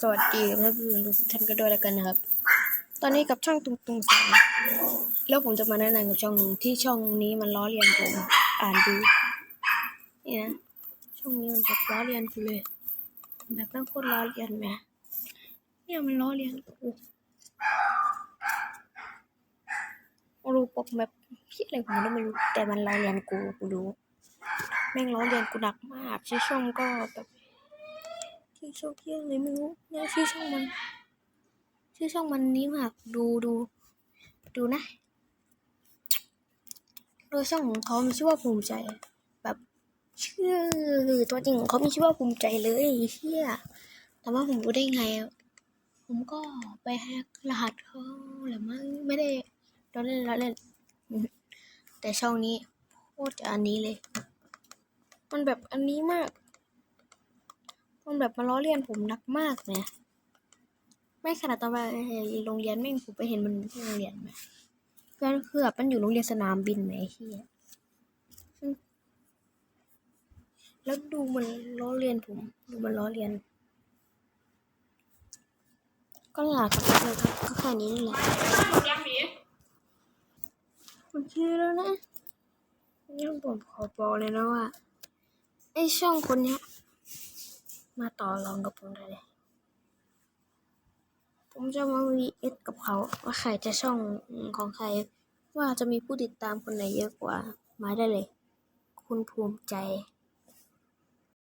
สวัสดีครับทุกท่านก็ด้วยแล้วกันนะครับ ตอนนี้กับช่องตุงตุงสามแล้วผมจะมาแนะนำกับช่องที่ช่องนี้มันล้อเลียนผม อ่านดูนี่นะช่องนี้มันแบบล้อเลียนกูเลย แบบแม่งโคตรล้อเลียนแหมเนี่ยมันล้อเลียนกูรูปกแบบพี่อะไรผมไม่รู้แต่มันล้อเลียนกูกูรู้แม่งล้อเลียนกูหนักมากชื่อช่องก็แบบ ชื่อช่องเที่ยอะไรไม่รู้เนี่ยชื่อช่องมัน ชื่อช่องมันนี้มากดูดูดูนะ โดยช่องของเขามีชื่อว่าภูมิใจ แบบชื่อตัวจริงของเขามีชื่อว่าภูมิใจเลยเชี่ยแต่ว่าผมรู้ได้ไง ผมก็ไปแฮกรหัสเขาหรือไม่ไม่ได้เราเล่นเราเล่น แต่ช่องนี้โคตรอันนี้เลย มันแบบอันนี้มาก แบบมาล้อเลียนผมหนักมากเนี่ยไม่ขนาดตอนไปโรงเรียนแม่งผมไปเห็นมันที่โรงเรียนไหมก็คือแบบมันอยู่โรงเรียนสนามบินไหมที่แล้วดูมันล้อเลียนผม ดูมันล้อเลียน ก็อยากกับเลยครับก็แค่นี้นี่แหละโอเคแล้วนะยังผมขอบอกเลยนะว่าไอช่องคนเนี้ย มาต่อรองกับผมได้เลยผมจะมา vs กับเขาว่าใครจะช่องของใคร ว่าจะมีผู้ติดตามคนไหนเยอะกว่ามาได้เลย คุณภูมิใจ